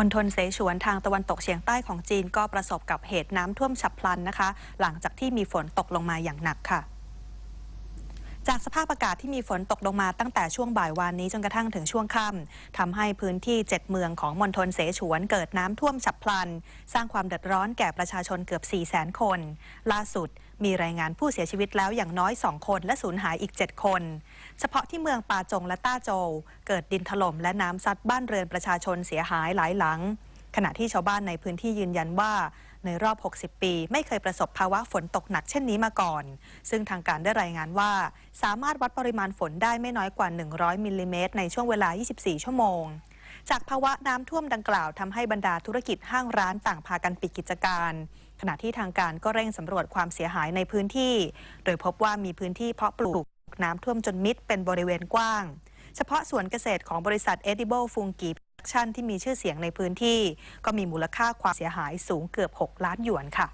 มณฑลเสฉวนทางตะวันตกเฉียงใต้ของจีนก็ประสบกับเหตุน้ำท่วมฉับพลันนะคะ หลังจากที่มีฝนตกลงมาอย่างหนักค่ะจากสภาพอากาศที่มีฝนตกลงมาตั้งแต่ช่วงบ่ายวานนี้จนกระทั่งถึงช่วงค่ำทำให้พื้นที่ 7 เมืองของมณฑลเสฉวนเกิดน้ำท่วมฉับพลัน สร้างความเดือดร้อนแก่ประชาชนเกือบ 4 0 0 0 0 0 คน ล่าสุด มีรายงานผู้เสียชีวิตแล้วอย่างน้อย 2 คนและสูญหายอีก 7 คน เฉพาะที่เมืองปาจงและต้าโจวเกิดดินถล่มและน้ำซัดบ้านเรือนประชาชนเสียหายหลายหลัง ขณะที่ชาวบ้านในพื้นที่ยืนยันว่าในรอบ 60 ปี ไม่เคยประสบภาวะฝนตกหนักเช่นนี้มาก่อน ซึ่งทางการได้รายงานว่า สามารถวัดปริมาณฝนได้ไม่น้อยกว่า 100 มิลลิเมตรในช่วงเวลา 24 ชั่วโมง จากภาวะน้ำท่วมดังกล่าวทำให้บรรดาธุรกิจห้างร้านต่างพากันปิดกิจการ ขณะที่ทางการก็เร่งสำรวจความเสียหายในพื้นที่ โดยพบว่ามีพื้นที่เพาะปลูกน้ำท่วมจนมิดเป็นบริเวณกว้าง เฉพาะสวนเกษตรของบริษัท Edible Fungi Production ที่มีชื่อเสียงในพื้นที่ ก็มีมูลค่าความเสียหายสูงเกือบ 6 ล้านหยวนค่ะ